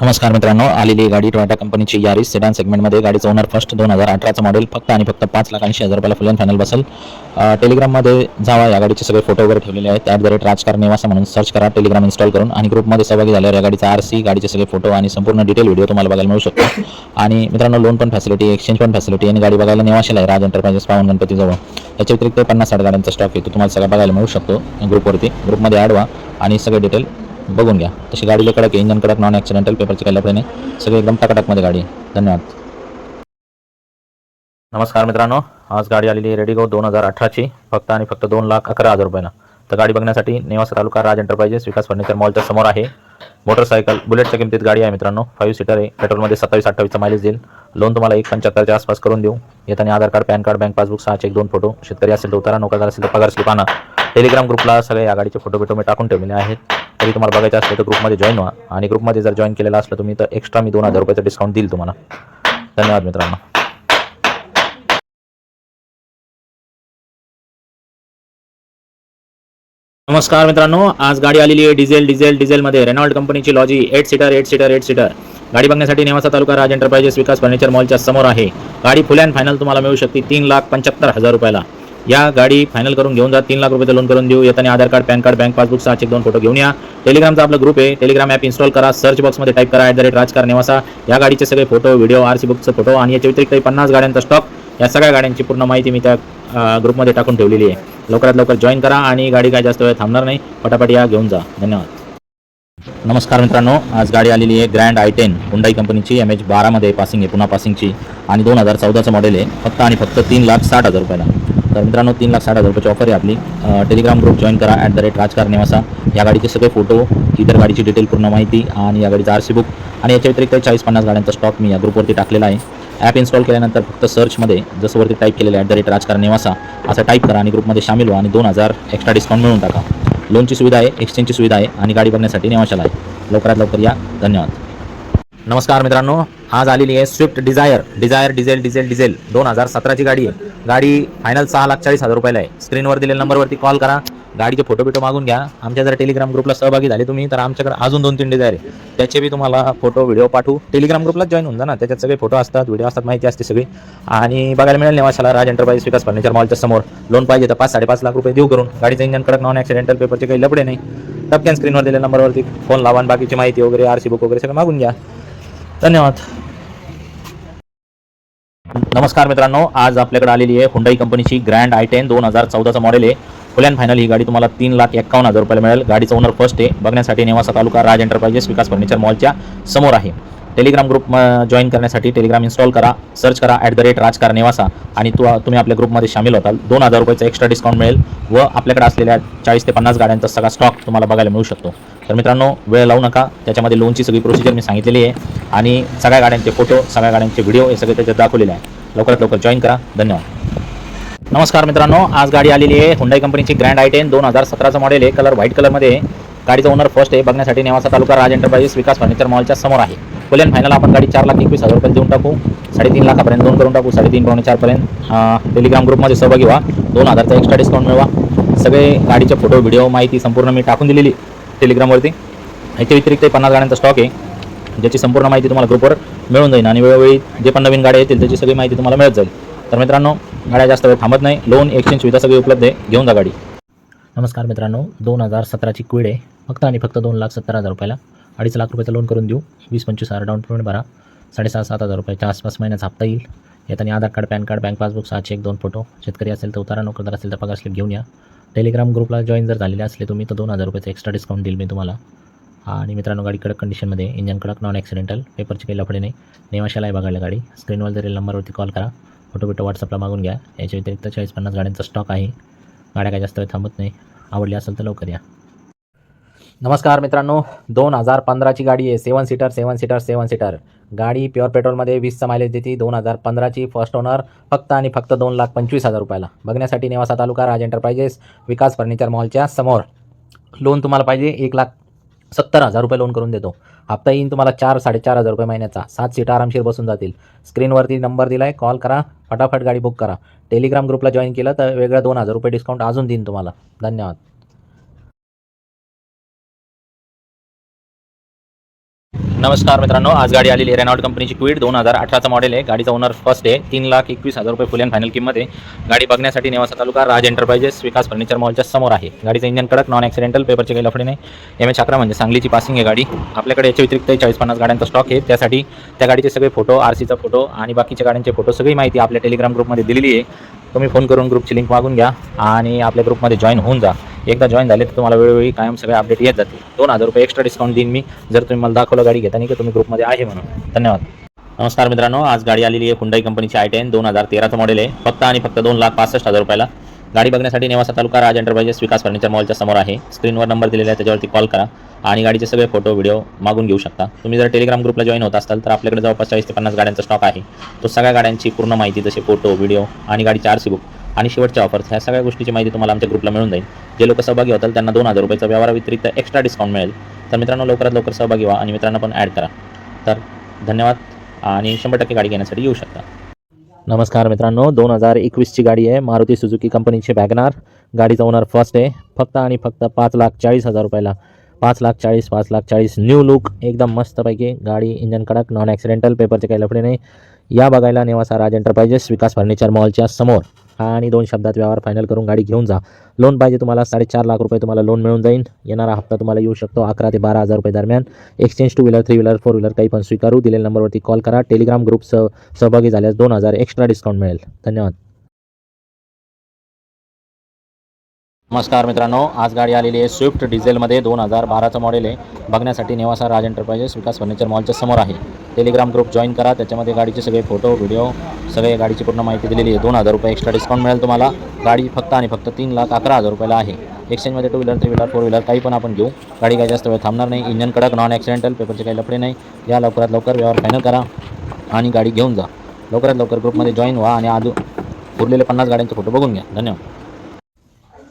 नमस्कार मित्रांनो आलेली गाडी टोयोटा कंपनीची यारी सेडान सेगमेंटमध्ये गाडीचं ओनर फर्स्ट दोन हजार अठराचं मॉडेल फक्त आणि फक्त पाच लाख ऐंशी हजार रुपयाला फुल अँड फायनल बसेल. टेलिग्राममध्ये जावा या गाडीचे सगळे फोटो वगैरे ठेवलेले आहेत. At the rate Rajkar Nevasa म्हणून सर्च करा टेलिग्राम इन्स्टॉल करून आणि ग्रुपमध्ये सहभागी झाल्यावर या गाडीचा आर सी गाडीचे सगळे फोटो आणि संपूर्ण डिटेल व्हिडिओ तुम्हाला बघायला मिळू शकतो. आणि मित्रांनो लोन पण फॅसिलिटी एक्सचेंज पण फॅसिलिटी आणि गाडी बघायला निवाशाला आहे राज एंटरप्राइजेस पावन गणपतीजवळ. याच्या व्यतिरिक्त पन्नास साठ गाड्यांचा स्टॉक येतो तुम्हाला सगळं बघायला मिळू शकतो. ग्रुपवरती ग्रुपमध्ये ॲड व्हा आणि सगळे डिटेल बघून घ्या. तशी गाडीला कडक आहे. इंजन कडक नॉन ॲक्सिडेंटल पेपरची काही लफडे नाही. सगळे एकदम टकाटकमध्ये गाडी आहे. धन्यवाद. नमस्कार मित्रांनो. आज गाडी आलेली रेडी गो दोन हजार अठराची. फक्त आणि फक्त दोन लाख अकरा हजार रुपयाला तर गाडी बघण्यासाठी नेवासा तालुका राज एंटरप्राइजेस विकास फर्निचर मॉलच्या समोर आहे. मोटरसायकल बुलेटच्या किमतीत गाडी आहे मित्रांनो. फाईव्ह सीटर आहे. पेट्रोलमध्ये सत्तावीस अठ्ठावीसचा मायलेज देईल. लोन तुम्हाला एक पंच्याहत्तरच्या आसपास करून देऊ. येताना Aadhaar card PAN card bank passbook सहा चेक दोन फोटो शेतकरी असेल तर उतारा नोकरदार असेल तर पगार स्लिप आणा. टेलिग्राम ग्रुपला सगळे या गाडीचे फोटो बिटो मी टाकून ठेवलेले आहेत. तरी तुम्हाला बघायचं असलं तर ग्रुपमध्ये जॉईन व्हा. आणि ग्रुपमध्ये जर जॉईन केलेलं असलं तुम्ही तर एक्स्ट्रा मी दोन हजार रुपयाचं डिस्काउंट देईल तुम्हाला. धन्यवाद मित्रांनो. नमस्कार मित्रांनो आज गाडी आलेली आहे डिझेल डिझेल डिझेलमध्ये रेनॉल्ड कंपनीची Lodgy eight seater eight seater eight seater गाडी बघण्यासाठी नेवासा तालुका राज एंटरप्राइजेस विकास फर्निचर मॉलच्या समोर आहे. गाडी फुल अँड फायनल तुम्हाला मिळू शकते तीन लाख पंच्याहत्तर हजार रुपयाला. या गाडी फायनल करून घेऊन जा. तीन लाख रुपये लोन करून देऊ. येताना Aadhaar card PAN card bank passbook सहा चेक दोन फोटो घेऊन या. टेलिग्रामचा आपला ग्रुप आहे. टेलिग्राम ॲप इन्स्टॉल करा. सर्च बॉक्समध्ये टाईप करा. At the rate Rajkar Nevasa. या गाडीचे सगळे फोटो व्हिडिओ आर सी बुकचे फोटो आणि याच्या व्यतिरिक्त पन्नास गाड्यांचा स्टॉक या सगळ्या गाड्यांची पूर्ण माहिती मी त्या ग्रुपमध्ये टाकून ठेवलेली आहे. लवकरात लवकर जॉईन करा आणि गाडी काय जास्त वेळ थांबणार नाही पटापट या घेऊन जा. धन्यवाद. नमस्कार मित्रांनो. आज गाडी आलेली आहे ग्रँड आय टेन हुंडाई कंपनीची एम एच बारामध्ये पासिंग आहे. पुन्हा पासिंगची आणि दोन हजार चौदाचं मॉडेल आहे. फक्त आणि फक्त तीन लाख साठ हजार रुपयाला. तर मित्रांनो तीन लाख साठ हजार रुपयाची ऑफर आहे आपली. टेलिग्राम ग्रुप जॉईन करा at the rate Raj Nevasa. या गाडीचे सगळे फोटो इतर गाडीची डिटेल पूर्ण माहिती आणि या गाडीचा आर सी बुक आणि याच्या व्यतिरिक्त चाळीस पन्नास गाड्यांचा स्टॉक मी या ग्रुपवरती टाकलेला आहे. ॲप इन्स्टॉल केल्यानंतर फक्त सर्चमध्ये जसं वरती टाईप केलेलं at the rate Raj Nevasa असं टाईप करा आणि ग्रुपमध्ये सामील व्हा आणि दोन हजार एक्स्ट्रा डिस्काउंट मिळून टाका. लोनची सुविधा आहे एक्सचेंजची सुविधा आहे आणि गाडी बघण्यासाठी नेवाशाला आहे. लवकरात लवकर या. धन्यवाद. नमस्कार मित्रांनो आज आलेली आहे Swift Dzire Dzire diesel diesel diesel दोन हजार सतराची गाडी आहे. गाडी फायनल सहा लाख चाळीस हजार रुपयाला आहे. स्क्रीनवर दिलेल्या नंबरवरती कॉल करा. गाडीचे फोटो बिटो मागून घ्या. आमच्या जर टेलिग्राम ग्रुपला सहभागी झाले तुम्ही तर आमच्याकडे अजून दोन तीन डिझायर आहे. त्याचे बी तुम्हाला फोटो व्हिडिओ पाठवू. टेलिग्राम ग्रुपला जॉईन होऊन जा ना. त्याच्यात सगळे फोटो असतात व्हिडिओ असतात माहिती असते सगळी. आणि बघायला मिळेल नेवाशाला राज एंटरप्राइज विकास फर्निचर मॉलच्या समोर. लोन पाहिजे तर पाच साडेपाच लाख रुपये देऊ करून. गाडीचं इंजन कडक नॉन ॲक्सिडेंटल पेपरचे काही लपडे नाही. टपक्यान स्क्रीनवर दिलेल्या नंबरवरती फोन लावा बाकीची माहिती वगैरे आर सी बुक वगैरे सगळं मागून घ्या. धन्यवाद. नमस्कार मित्रांनो आज आपल्याकडे आलेली आहे हुंडाई कंपनीची ग्रँड आय टेन दोन हजार चौदाचं मॉडेल आहे. फुल अँड फायनल ही गाडी तुम्हाला तीन लाख एक्कावन्न हजार रुपयाला मिळेल. गाडीचा ओनर फर्स्ट आहे. बघण्यासाठी नेवासा तालुका राज एंटरप्राइजेस विकास फर्निचर मॉलच्या समोर आहे. टेलिग्राम ग्रुप जॉईन करण्यासाठी टेलिग्राम इन्स्टॉल करा सर्च करा at the rate Rajkar Nevasa आणि तु तुम्ही आपल्या ग्रुपमध्ये सामील होताल. दोन हजार रुपयाचा एक्स्ट्रा डिस्काउंट मिळेल व आपल्याकडे असलेल्या चाळीस ते पन्नास गाड्यांचा सगळा स्टॉक तुम्हाला बघायला मिळू शकतो. तर मित्रांनो वेळ लावू नका. त्याच्यामध्ये लोनची सगळी प्रोसिजर मी सांगितलेली आहे आणि सगळ्या गाड्यांचे फोटो सगळ्या गाड्यांचे व्हिडिओ हे सगळे त्याच्यात दाखवलेले आहे. लवकरात लवकर जॉईन करा. धन्यवाद. नमस्कार मित्रांनो आज गाडी आलेली आहे हुंडाई कंपनीची ग्रँड आय टेन दोन हजार सतराचं मॉडेल आहे. कलर व्हाईट कलरमध्ये गाडीचा ओनर फर्स्ट आहे. बघण्यासाठी नेवासा तालुका राज एंटरप्राइजेस विकास फर्निचर मॉलच्या समोर आहे. फुल अँड फायनल आपण गाडी चार लाख एकवीस हजार रुपये देऊन टाकू. साडेतीन लाखापर्यंत दोन करून टाकू. साडेतीन पावणे चारपर्यंत टेलिग्राम ग्रुपमध्ये सहभागी व्हा. दोन हजारचा एक्स्ट्रा डिस्काउंट मिळवा. सगळे गाडीचे फोटो व्हिडिओ माहिती संपूर्ण मी टाकून दिलेली टेलिग्रामवरती याच्या व्यतिरिक्त पन्नास गाड्यांचा स्टॉक आहे. ज्याची संपूर्ण माहिती तुम्हाला ग्रुपवर मिळून जाईल आणि वेळोवेळी जे पण नवीन गाड्या येतील त्याची सगळी माहिती तुम्हाला मिळत जाईल. तर मित्रांनो गाड्या जास्त वेळ थांबत नाही. लोन एक्सचेंज सुविधा सगळी उपलब्ध आहे. घेऊन जा गाडी. नमस्कार मित्रांनो. दोन हजार सतराची क्विड आहे. फक्त आणि फक्त दोन लाख सत्तर हजार रुपयाला. अडीच लाख रुपयाचं लोन करून देऊ. वीस पंचवीस हजार डाऊन पेमेंट भरा. साडेसहा सात हजार रुपयाच्या आसपास महिन्याचा हप्ता येईल. येताना Aadhaar card PAN card bank passbook सहा चेक दोन फोटो शेतकरी असेल तर उतारा नोकरदार असेल तर पगार स्लिप घेऊन या. टेलिग्राम ग्रुपला जॉईन जर झालेले असले तुम्ही तर दोन हजार रुपयाचं एक्स्ट्रा डिस्काउंट देईल मी तुम्हाला. आणि मित्रांनो गाडी कडक कंडिशनमध्ये इंजन कडक नॉन ॲक्सिडेंटल पेपरची काही लफडे नाही. नेवाशाला आहे बघायला गाडी. स्क्रीनवर जरी नंबरवरती कॉल करा. फोटो बिटो व्हॉट्सअपला मागून घ्या. याच्या व्यतिरिक्त चाळीस पन्नास गाड्यांचा स्टॉक आहे. गाड्या काय जास्त वेळ थांबत नाही. आवडली असेल तर लवकर या. नमस्कार मित्रांनो दोन हजार पंधराची गाडी आहे seven seater seven seater seven seater गाडी प्युअर पेट्रोलमध्ये वीसचा मायलेज देते दोन हजार पंधराची फर्स्ट ओनर फक्त आणि फक्त दोन लाख पंचवीस हजार रुपयाला. बघण्यासाठी नेवासा तालुका राज एंटरप्राइजेस विकास फर्निचर मॉलच्या समोर. लोन तुम्हाला पाहिजे एक लाख सत्तर हजार रुपये लोन करून देतो. हप्ता येईन तुम्हाला चार साडेचार हजार रुपये महिन्याचा. सात सीट आरामशीर बसून जातील. स्क्रीनवरती नंबर दिला आहे कॉल करा फटाफट गाडी बुक करा. टेलिग्राम ग्रुपला जॉईन केलं तर वेगळं दोन हजार रुपये डिस्काउंट अजून देईन तुम्हाला. धन्यवाद. नमस्कार मित्रांनो आज गाडी आलेली आहे कंपनीची क्विड दोन हजार अठराचा मॉडेल आहे. गाडीचा ओनर फर्स्ट आहे. तीन लाख एकवीस हजार रुपये फुल अँड फायनल किंमत आहे. गाडी बघण्यासाठी नेवासा तालुका राज एंटरप्राइजेस विकास फर्निचर मॉलच्या समोर आहे. गाडीचं इंजन कडक नॉन ॲक्सिडेंटल पेपरचे काही लफडे नाही. एम एच अकरा म्हणजे सांगलीची पासिंग आहे गाडी. आपल्याकडे याच्या व्यतिरिक्त चाळीस पन्नास गाड्यांचा स्टॉक आहे. त्यासाठी त्या गाडीचे सगळे फोटो आर सीचा फोटो आणि बाकीच्या गाड्यांचे फोटो सगळी माहिती आपल्या टेलिग्राम ग्रुपमध्ये दिलेली आहे. तुम्ही फोन करून ग्रुपची लिंक मागून घ्या आणि आपल्या ग्रुपमध्ये जॉईन होऊन जा. एकदा जॉईन झाले तर तुम्हाला वेळोवेळी कायम सगळे अपडेट येत जातील. दोन हजार रुपये एक्स्ट्रा डिस्काउंट देईन मी. जर तुम्ही मला दाखवलं गाडी घेताना की तुम्ही ग्रुपमध्ये आहे म्हणून. धन्यवाद. नमस्कार मित्रांनो आज गाडी आलेली आहे हुंडाई कंपनीची आय टेन दोन हजार तेराचं मॉडेल आहे. फक्त आणि फक्त दोन लाख पासष्ट हजार रुपयाला. गाडी बघण्यासाठी नेवासा तालुका राज एंटरप्राइजेस विकास फर्निचर मॉलच्या समोर आहे. स्क्रीनवर नंबर दिलेला आहे त्याच्यावरती कॉल करा. आणि गाडीचे सगळे फोटो व्हिडिओ मागून घेऊ शकता. तुम्ही जर टेलिग्राम ग्रुपला जॉईन होत असाल तर आपल्याकडे जवळपास चाळीस ते पन्नास गाड्यांचा स्टॉक आहे. तो सगळ्या गाड्यांची पूर्ण माहिती जसे फोटो व्हिडिओ आणि गाडीचे आर सी बुक आणि शेवटच्या ऑफर्स ह्या सगळ्या गोष्टीची माहिती तुम्हाला आमच्या ग्रुपला मिळून जाईल. जे लोक सहभागी होतात त्यांना दोन हजार रुपयाचा व्यवहाराव्यतिरिक्त एक्स्ट्रा डिस्काउंट मिळेल. तर मित्रांनो लवकरात लवकर सहभागी व्हा आणि मित्रांना पण ॲड करा. तर धन्यवाद आणि शंभर टक्के गाडी घेण्यासाठी येऊ शकता. नमस्कार मित्रांनो दोन हजार एकवीसची गाडी आहे मारुती सुजुकी कंपनीची बॅगनार गाडीचा ओनर फर्स्ट आहे. फक्त आणि फक्त पाच लाख चाळीस हजार रुपयाला. पाच लाख चाळीस पाच लाख चाळीस न्यू लुक एकदम मस्तपैकी गाडी इंजन कडक नॉन ॲक्सिडेंटल पेपरचे काही लफडे नाही. या बघायला नेवासा राज एंटरप्राइजेस विकास फर्निचर मॉलच्या समोर. आणि दोन शब्दात व्यवहार फायनल करून गाडी घेऊन जा. लोन पाहिजे तुम्हाला साडेचार लाख रुपये तुम्हाला लोन मिळून जाईल येणारा हप्ता तुम्हाला येऊ शकतो अकरा ते बारा हजार रुपये दरम्यान. Exchange two wheeler three wheeler four wheeler काही पण स्वीकारू. दिलेल्या नंबरवरती कॉल करा. टेलिग्राम ग्रुप सह सहभागी झाल्यास दोन हजार एक्स्ट्रा डिस्काउंट मिळेल. धन्यवाद. नमस्कार मित्रांनो आज गाडी आलेली आहे स्विफ्ट डिझेलमध्ये दोन हजार बाराचं मॉडेल आहे. बघण्यासाठी नेवासा राज एंटरप्राइजेस विकास फर्निचर मॉलच्या समोर आहे. टेलिग्राम ग्रुप जॉईन करा. त्याच्यामध्ये गाडीचे सगळे फोटो व्हिडिओ सगळे गाडीची पूर्ण माहिती दिलेली आहे. दोन हजार रुपये एक्स्ट्रा डिस्काउंट मिळेल तुम्हाला. गाडी फक्त आणि फक्त तीन लाख अकरा हजार रुपयाला आहे. एक्सचेंजमध्ये two wheeler three wheeler four wheeler काही पण आपण घेऊ. गाडी काही जास्त वेळ थांबणार नाही. इंजन कडक नॉन ॲक्सिडेंटल पेपरचे काही लफडे नाही. या लवकरात लवकर व्यवहार फायनल करा आणि गाडी घेऊन जा. लवकरात लवकर ग्रुपमध्ये जॉईन व्हा आणि आज उरलेले पन्नास गाड्यांचे फोटो बघून घ्या. धन्यवाद.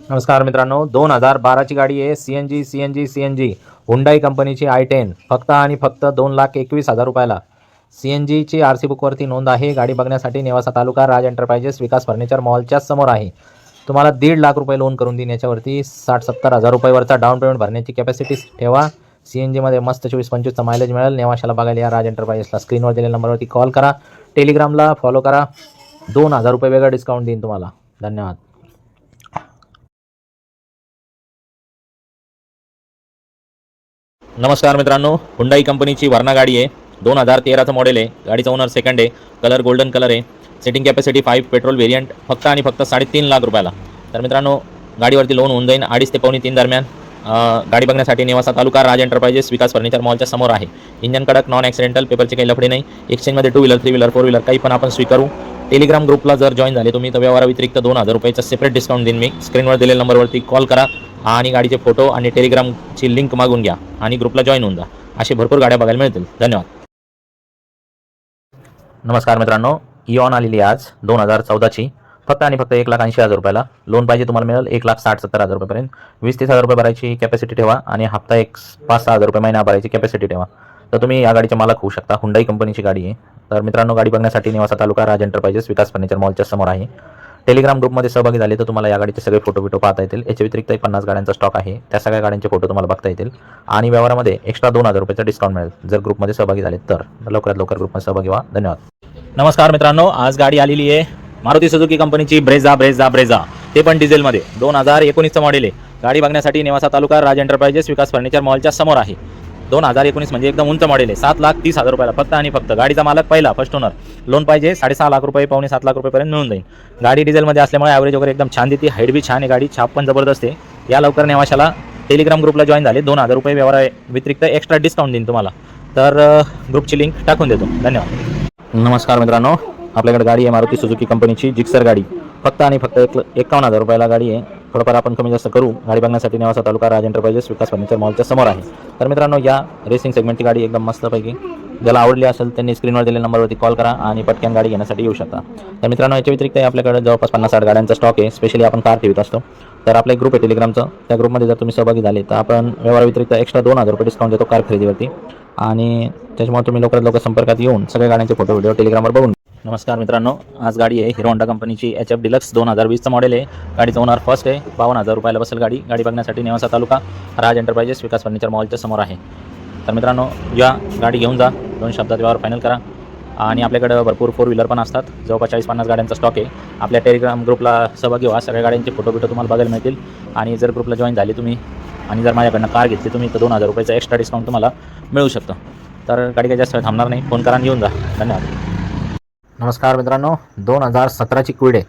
नमस्कार मित्रांनो दोन हजार बाराची गाडी आहे. C N G C N G C N G Hyundai कंपनीची आय टेन फक्त आणि फक्त दोन लाख एकवीस हजार रुपयाला. सी एन जीची आर सी बुकवरती नोंद आहे. गाडी बघण्यासाठी नेवासा तालुका राज एंटरप्राइजेस विकास फर्निचर मॉलच्या समोर आहे. तुम्हाला दीड लाख रुपये लोन करून देईन. याच्यावरती साठ सत्तर हजार रुपयावरचा डाऊन पेमेंट भरण्याची कॅपॅसिटी ठेवा. सी एन जीमध्ये मस्त चोवीस पंचवीसचा मायलेज मिळेल. नेवाशाला बघायला या राज एंटरप्राइजेसला स्क्रीनवर दिलेल्या नंबरवरती कॉल करा. टेलिग्रामला फॉलो करा. दोन हजार रुपये वेगळा डिस्काउंट देईन तुम्हाला. धन्यवाद. नमस्कार मित्रांनो हुंडाई कंपनीची वर्णा गाडी आहे. दोन हजार तेराचं मॉडेल आहे. गाडीचा ओनर सेकंड आहे. कलर गोल्डन कलर आहे. Seating capacity five petrol variant फक्त आणि फक्त साडेतीन लाख रुपयाला. तर मित्रांनो गाडीवरती लोन होऊन जाईल अडीच ते पावणे तीन दरम्यान. गाडी बघण्यासाठी नेवासा तालुका राज एंटरप्राइजेस विकास फर्निचर मॉलच्या समोर आहे. इंजन कडक नॉन ॲक्सिडेंटल पेपरचे काही लफडे नाही. एक्सचेंजमध्ये two wheeler three wheeler four wheeler काही पण आपण स्वीकारू. टेलिग्राम ग्रुपला जर जॉईन झाले तुम्ही तर व्यवहाराव्यतिरिक्त दोन हजार रुपयाचा सेपरेट डिस्काउंट देईन मी. स्क्रीनवर दिलेल्या नंबरवरती कॉल करा. आणि गाडीचे फोटो आणि टेलिग्रामची लिंक मागून घ्या आणि ग्रुपला जॉईन होऊन जा. असे भरपूर गाड्या बघायला मिळतील. धन्यवाद. नमस्कार मित्रांनो इऑन आलेली आज दोन हजार चौदाची. फक्त आणि फक्त एक लाख ऐंशी हजार रुपयाला लोन पाहिजे तुम्हाला मिळेल. एक लाख साठ सत्तर हजार रुपयापर्यंत. वीस तीस हजार रुपये भरायची कॅपॅसिटी ठेवा आणि हप्ता एक पाच सहा हजार रुपये महिना भरायची कॅपॅसिटी ठेवा. तर तुम्ही या गाडीचे मालक होऊ शकता. हुंडाई कंपनीची गाडी आहे. तर मित्रांनो गाडी बघण्यासाठी निवासा तालुका राज एंटरप्राइजेस विकास फर्निचर मॉलच्या समोर आहे. टेलिग्राम ग्रुपमध्ये सहभागी झाले तर तुम्हाला या गाडीचे सगळे फोटो बिटो पाहता येतील. याच्या व्यतिरिक्त एक पन्नास गाड्यांचा स्टॉक आहे. त्या सगळ्या गाड्यांचे फोटो तुम्हाला बघता येतील. आणि व्यवहारामध्ये एक्स्ट्रा दोन हजार रुपयाचा डिस्काउंट मिळेल. जर ग्रुपमध्ये सहभागी झाले तर. लवकरात लवकर ग्रुपमध्ये सहभागी व्हा. धन्यवाद. नमस्कार मित्रांनो आज गाडी आलेली आहे मारुती सुझुकी कंपनीची ब्रेझा ब्रेझा ब्रेझा. ते पण डिझेलमध्ये दोन हजार एकोणीसचं मॉडेल आहे. गाडी बघण्यासाठी नेवासा तालुका राज एंटरप्राइजेस विकास फर्निचर मॉलच्या समोर आहे. दोन हजार एकोणीस म्हणजे एकदम उंच मॉडेल आहे. सात लाख तीस हजार रुपयाला फक्त आणि फक्त गाडीचा मालक पहिला फर्स्ट ओनर लोन पाहिजे साडेसहा लाख रुपये पावणे सात लाख रुपयेपर्यंत मिळून जाईल. गाडी डिझेलमध्ये असल्यामुळे ॲव्हरेज वगैरे एकदम छान देते हाईट बी छान आहे गाडी छाप पण जबरदस्त आहे. या लवकर नेवाशाला टेलिग्राम ग्रुपला जॉईन झाले. दोन हजार रुपये व्यवहार व्यतिरिक्त एक्स्ट्रा डिस्काउंट देईन तुम्हाला. तर ग्रुपची लिंक टाकून देतो. धन्यवाद. नमस्कार मित्रांनो. आपल्याकडे गाडी आहे मारुती सुझुकी कंपनीची जिक्सर गाडी. फक्त आणि फक्त एक एकावन्न हजार रुपयाला गाडी आहे. थोडंफार आपण कमी जास्त करू. गाडी बघण्यासाठी नेवासा तालुका राज एंटरप्राइजेस विकास फर्निचर मॉलच्या समोर आहे. तर मित्रांनो या रेसिंग सेगमेंटची गाडी एकदम मस्तपैकी ज्याला आवडली असेल त्यांनी स्क्रीनवर दिलेल्या नंबरवरती कॉल करा आणि पटकन गाडी घेण्यासाठी येऊ शकता. तर मित्रांनो याच्या व्यतिरिक्त आपल्याकडे जवळपास पन्नास साठ गाड्यांचा स्टॉक आहे. स्पेशली आपण कार ठेवत असतो. तर आपला एक ग्रुप आहे टेलिग्रामचं त्या ग्रुपमध्ये जर तुम्ही सहभागी झाले तर आपण व्यवहार व्यतिरिक्त एक्स्ट्रा दोन हजार रुपये डिस्काउंट देतो कार खरेदीवरती. आणि त्याच्यामुळे तुम्ही लवकरात लवकर संपर्कात येऊन सगळ्या गाड्यांचे फोटो व्हिडिओ टेलिग्रामवर बघून नमस्कार मित्रांनो आज गाडी आहे हिरो होंडा कंपनीची एच एफ डिलक्स दोन हजार वीसचं मॉडेल आहे. गाडीचं ओनर फर्स्ट आहे बावन्न हजार रुपयाला बसेल गाडी. गाडी बघण्यासाठी नेवासा तालुका राज एंटरप्राइजेस विकास फर्निचर मॉलच्या समोर आहे. तर मित्रांनो या गाडी घेऊन जा. दोन शब्दात व्यवहार फायनल करा. आणि आपल्याकडं भरपूर फोर व्हीलर पण असतात. जवळपास चाळीस पन्नास गाड्यांचा स्टॉक आहे. आपल्या टेलिग्राम ग्रुपला सहभागी व्हा. सगळ्या गाड्यांचे फोटो बिटो तुम्हाला बघायला मिळतील. आणि जर ग्रुपला जॉईन झाली तुम्ही आणि जर माझ्याकडनं कार घेतली तुम्ही तर दोन हजार रुपयाचा एक्स्ट्रा डिस्काउंट तुम्हाला मिळू शकतं. तर गाडी काही जास्त थांबणार नाही. फोन करा आणि येऊन जा. धन्यवाद. नमस्कार मित्रांनो दोन हजार सतराची क्विड. आहे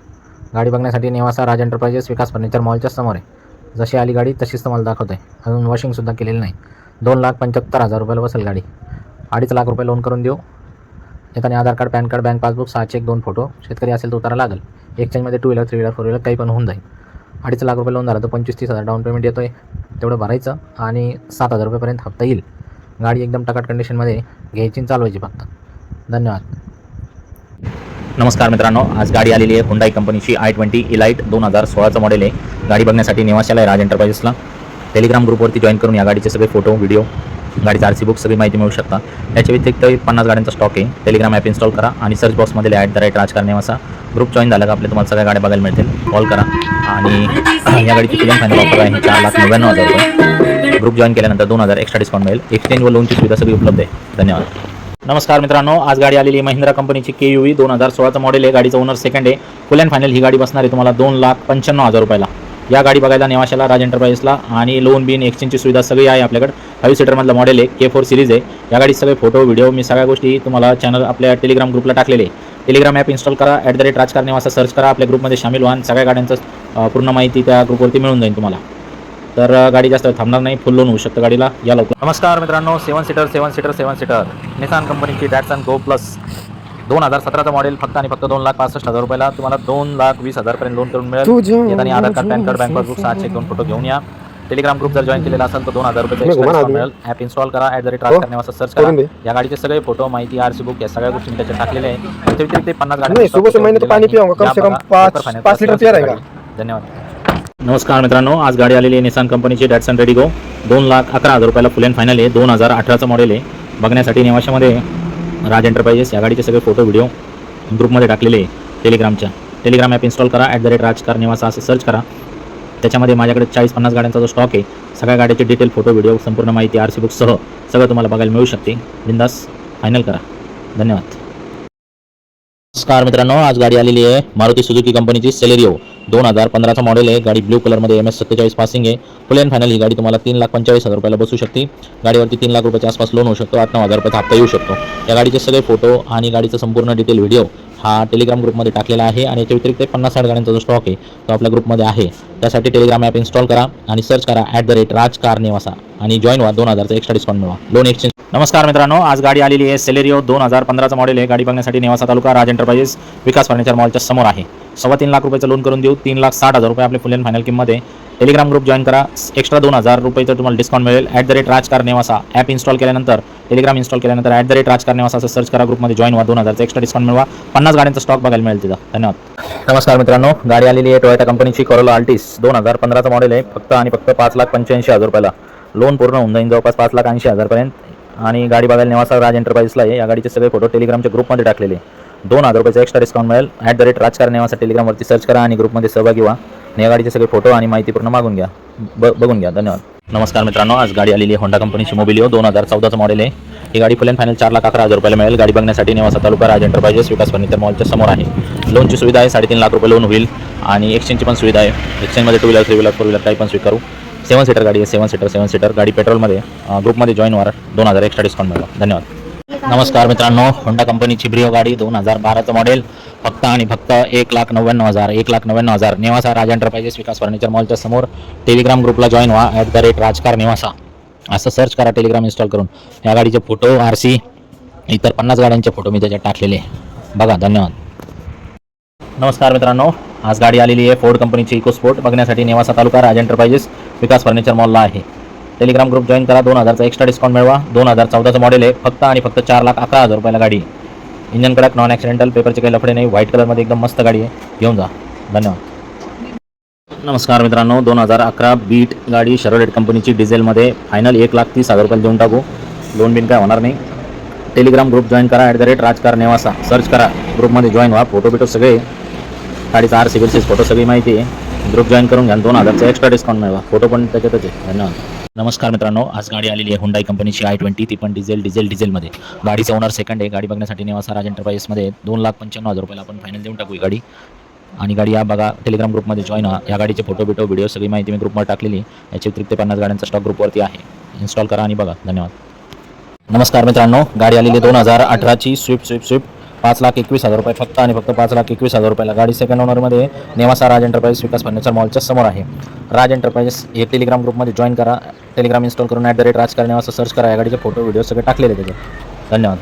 गाडी बघण्यासाठी नेवासा राज एंटरप्राइजेस विकास फर्निचर मॉलच्या समोर आहे. जशी आली गाडी तशीच तुम्हाला दाखवते अजून वॉशिंगसुद्धा केलेली नाही. दोन लाख पंच्याहत्तर हजार रुपयाला बसेल गाडी. अडीच लाख रुपये लोन करून देऊ. एकाने Aadhaar card PAN card bank passbook सहाचे एक दोन फोटो. शेतकरी असेल तर उतारा लागेल. एक्सचेंजमध्ये two wheeler three wheeler four wheeler काही पण होऊन जाईल. अडीच लाख रुपये लोन झालं तर पंचवीस तीस हजार डाऊन पेमेंट येतो आहे तेवढं भरायचं आणि सात हजार रुपयेपर्यंत हप्ता येईल. गाडी एकदम टकाट कंडिशनमध्ये घ्यायची आणि चालवायची फक्त. धन्यवाद. नमस्कार मित्रांनो आज गाडी आलेली आहे हुंडाई कंपनीची आय ट्वेंटी इलाईट दोन हजार सोळाचं मॉडेल आहे. गाडी बघण्यासाठी निवासाला आहे राज एंटरप्राइजेसला टेलिग्राम ग्रुपवरती जॉईन करून या गाडीचे सगळे फोटो व्हिडिओ गाडीचा आर सी बुक सगळी माहिती मिळू शकता. याच्या व्यतिरिक्त पन्नास गाड्यांचा स्टॉक आहे. टेलिग्राम ॲप इन्स्टॉल करा आणि सर्च बॉक्समध्ये ॲट द राईट राजकारण निवासा ग्रुप जॉईन झाला का आपल्या तुम्हाला सगळ्या गाड्या बघायला मिळतील. कॉल करा. आणि या गाडीची फिलिंग फायनल ऑफर आहे. चार लाख नव्याण्णव हजार रुपये. ग्रुप जॉईन केल्यानंतर दोन हजार एक्स्ट्रा डिस्काउंट मिळेल. एक्सचेंज व लोनची सुविधा सगळी उपलब्ध आहे. धन्यवाद. नमस्कार मित्रांनो आज गाडी आलेली आहे महिंद्रा कंपनीची के यू व्ही दोन हजार सोळाचं मॉडेल आहे. गाडीचं ओनर सेकंड आहे. फुल अँड फायनल ही गाडी बसणार आहे तुम्हाला दोन लाख पंच्याण्णव हजार रुपयाला. या गाडी बघायला नेवाशाला राज एंटरप्राइजला आणि लोन बिन एक्सचेंजची सुविधा सगळी आहे आपल्याकडे. फाईव्ह सीटरमधलं मॉडेल आहे के फोर सिरीज आहे. या गाडीचे सगळे फोटो व्हिडिओ मी सगळ्या गोष्टी तुम्हाला चॅनल आपल्या टेलिग्राम ग्रुपला टाकलेले आहे. टेलिग्राम ॲप इन्स्टॉल करा ॲट द रेट राजकारणी निवासा सर्च करा आपल्या ग्रुपमध्ये सामील व्हा सगळ्या गाड्यांचं पूर्ण माहिती त्या ग्रुपवरती मिळून जाईल तुम्हाला. तर गाडी जास्त थांबणार नाही. फुल लोन होऊ शकतं गाडीला. या लवकर. नमस्कार मित्रांनो seven seater seven seater seven seater. Nissan कंपनीची डॅटसन गो प्लस दोन हजार सतराचं मॉडेल फक्त आणि फक्त दोन लाख पासष्ट हजार रुपयाला तुम्हाला दोन लाख वीस हजारपर्यंत लोन करून मिळेल. येताना Aadhaar card PAN card bank passbook सहाशे एक दोन फोटो घेऊन या. टेलिग्राम ग्रुप जर जॉईन केलेला असेल तर दोन हजार discount मिळेल. ॲप इन्स्टॉल करा ॲट द रेट राजकारण्यावर सर्च करा. या गाडीचे सगळे फोटो माहिती आर सी बुक या सगळ्या गोष्टी त्याच्यात टाकलेले आहे त्याच्या व्यतिरिक्त पन्नास तो रहेगा। धन्यवाद. नमस्कार मित्रांनो आज गाडी आलेली आहे निसान कंपनीची डॅटसन रेडी गो दोन लाख अकरा हजार रुपयाला फुल अँड फायनल आहे. दोन हजार अठराचं मॉडेल आहे. बघण्यासाठी निवाशामध्ये राज एंटरप्राइजेस या गाडीचे सगळे फोटो व्हिडिओ ग्रुपमध्ये टाकलेले आहे टेलिग्रामच्या टेलिग्राम ॲप इन्स्टॉल करा at the rate Raj car Nevasa असं सर्च करा. त्याच्यामध्ये माझ्याकडे चाळीस पन्नास गाड्यांचा जो स्टॉक आहे सगळ्या गाड्याचे डिटेल फोटो व्हिडिओ संपूर्ण माहिती आर सी बुकसह सगळं तुम्हाला बघायला मिळू शकते. बिंदास फायनल करा. धन्यवाद. नमस्कार मित्रांनो आज गाडी आलेली आहे मारुती सुझुकी कंपनीची सेलेरिओ. दोन हजार पंधराचा मॉडेल आहे. गाडी ब्ल्यू कलरमध्ये एम एस सत्तेचाळीस पासिंग आहे. फुल अँड फायनल ही गाडी तुम्हाला तीन लाख पंचेचाळीस हजार रुपयाला बसू शकते. गाडीवरती तीन लाख रुपयाच्या आसपास लोन होऊ शकतो. आठ नऊ हजार रुपयाचा हप्ता येऊ शकतो. या गाडीचे सगळे फोटो आणि गाडीचा संपूर्ण डिटेल व्हिडिओ हा टेलिग्राम ग्रुपमध्ये टाकलेला आहे आणि याच्या व्यतिरिक्त पन्नास साठ गाड्यांचा जो स्टॉक आहे तो आपल्या ग्रुपमध्ये आहे. त्यासाठी टेलिग्राम ॲप इन्स्टॉल करा आणि सर्च करा at the rate Raj car आणि जॉईन व्हा. दोन हजारचा एक्स्ट्रा डिस्काउंट मिळवा. लोन एक्सचेंज नमस्कार मित्रांनो आज गाडी आलेली आहे सेलेरिओ दोन हजार पंधराचा मॉडेल आहे. गाडी बघण्यासाठी नेवासा तालुका राज एंटरप्राइजेस विकास फर्निचर मॉलच्या समोर आहे. सव्वा तीन लाख रुपयाचं लोन करून देऊ. तीन लाख साठ हजार रुपये आपले फुल अँड फायनल किंमत आहे. टेलिग्राम ग्रुप जॉईन करा. एक्स्ट्रा दोन हजार रुपयेचं तुम्हाला डिस्काउंट मिळेल. At the rate Raj car Nevasa app install केल्यानंतर टेलिग्राम इन्स्टॉल केल्यानंतर at the rate Raj car Nevasa असं सर्च करा ग्रुपमध्ये जॉईन व्हा. दोन हजारचा एक्स्ट्रा डिस्काउंट मिळवा. पन्नास गाड्यांचा स्टॉक बघायला मिळेल तिथं. धन्यवाद. नमस्कार मित्रांनो गाडी आलेली आहे टोयोटा कंपनीची करोला आल्टिस दोन हजार पंधराचं मॉडेल आहे. फक्त आणि फक्त पाच लाख पंच्याऐंशी हजार रुपयाला. लोन पूर्ण होऊन जाईल. जवळपास पाच लाख ऐंशी हजारपर्यंत आणि गाडी बघायला नेवासा राज एंटरप्राइजला आहे. या गाडीचे सगळे फोटो टेलिग्रामच्या ग्रुपमध्ये टाकलेले दोन हजार रुपयाचा एक्स्ट्रा डिस्काउंट मिळेल. ॲट द रेट राजकारण नेवासा टेलिग्रामवरती सर्च करा आणि ग्रुपमध्ये सहभागी व्हा. आणि या गाडीचे सगळे फोटो आणि माहिती पूर्ण मागून घ्या. ब बघून घ्या. धन्यवाद. नमस्कार मित्रांनो आज गाडी आलेली आहे होंडा कंपनीची मोबिलिओ दोन हजार चौदाचं मॉडेल आहे. ही गाडी फुल अँड फायनल चार लाख अकरा हजार रुपयाला मिळेल. गाडी बघण्यासाठी निवासा तालुका राज एंटरप्राइजेस विकास फर्निचर मॉलच्या समोर आहे. लोनची सुविधा आहे साडेतीन लाख रुपये लोन होईल. आणि एक्सचेंजची पण सुविधा आहे. एक्सचेंजमध्ये two wheeler three wheeler four wheeler काही पण स्वीकारू. सेवन सीटर गाडी आहे सेवन सीटर सेवन सीटर गाडी पेट्रोलमध्ये ग्रुपमध्ये जॉईन व्हा दोन हजार एक्स्ट्रा डिस्काउंट मिळवा धन्यवाद. नमस्कार मित्रांनो होंडा कंपनीची ब्रिओ गाडी दोन हजार बाराचं मॉडेल फक्त आणि फक्त एक लाख नव्याण्णव हजार एक लाख नव्याण्णव हजार. नेवासा राज एंटरप्राइजेस विकास फर्निचर मॉलच्या समोर टेलिग्राम ग्रुपला जॉईन व्हा. At the rate Raj car Nevasa. असं सर्च करा टेलिग्राम इन्स्टॉल करून. या गाडीचे फोटो आर सी इतर पन्नास गाड्यांचे फोटो मी त्याच्यात टाकलेले बघा धन्यवाद. नमस्कार मित्रांनो. आज गाडी आलेली आहे फोर्ड कंपनीची इको स्पोर्ट बघण्यासाठी नेवासा तालुका राज एंटरप्राइजेस विकास फर्निचर मॉलला आहे. टेलिग्राम ग्रुप जॉईन करा. दोन हजारचा एक्स्ट्रा डिस्काउंट मिळवा. दोन हजार चौदाचं मॉडेल आहे. फक्त आणि फक्त चार लाख अकरा हजार रुपयाला गाडी इंजन कडक नॉन ॲक्सिडेंटल पेपरचे काही लफडे नाही व्हाईट कलरमध्ये एकदम मस्त गाडी आहे. घेऊन जा. धन्यवाद. नमस्कार मित्रांनो दोन हजार अकरा बीट गाडी शरोलेट कंपनीची डिझेलमध्ये फायनल एक लाख तीस हजार रुपये देऊन टाकू. लोन बिन काय होणार नाही. टेलिग्राम ग्रुप जॉईन करा at the rate Raj car Nevasa. Search करा. ग्रुपमध्ये जॉईन व्हा. फोटो बिटो सगळे. गाडीचा आर सिबिल फोटो सगळी माहिती आहे. ग्रुप जॉईन करून घ्या. दोन हजारचा एक्स्ट्रा डिस्काउंट मिळवा. फोटो पण त्याच्यातच आहे. धन्यवाद. नमस्कार मित्रांनो आज गाडी आलेली आहे हुंडाई कंपनीची आय ट्वेंटी ती पण डिझेल डिझेल डिझेलमध्ये गाडीचा ओनर सेकंड आहे गाडी बघण्यासाठी नेवासा राज एंटरप्राइजेसमध्ये दोन लाख पंच्याण्णव हजार रुपयाला आपण फायनल देऊन टाकू ही गाडी. आणि गाडी या बघा टेलिग्राम ग्रुपमध्ये जॉईन व्हा. या गाडीचे फोटो बिटो व्हिडिओ सगळी माहिती मी ग्रुपवर टाकलेली याची व्यतिरिक्त पन्नास गाड्यांचा स्टॉक ग्रुपवरती आहे. इन्स्टॉल करा आणि बघा. धन्यवाद. नमस्कार मित्रांनो गाडी आलेली दोन हजार अठराची. स्विफ्ट स्विफ्ट स्विफ्ट पाच लाख एकवीस हजार रुपये फक्त आणि फक्त पाच लाख एकवीस हजार रुपयाला गाडी सेकंड ओनरमध्ये नेवासा राज एंटरप्राइज विकास फर्निचर मॉलच्या समोर आहे. राज एंटरप्राइजेस हे टेलिग्राम ग्रुपमध्ये जॉईन करा. टेलिग्राम इन्स्टॉल करून ॲट द रेट राजकारण नेवासा सर्च करा. या गाडीचे फोटो व्हिडिओ सगळे टाकलेले त्याचे. धन्यवाद.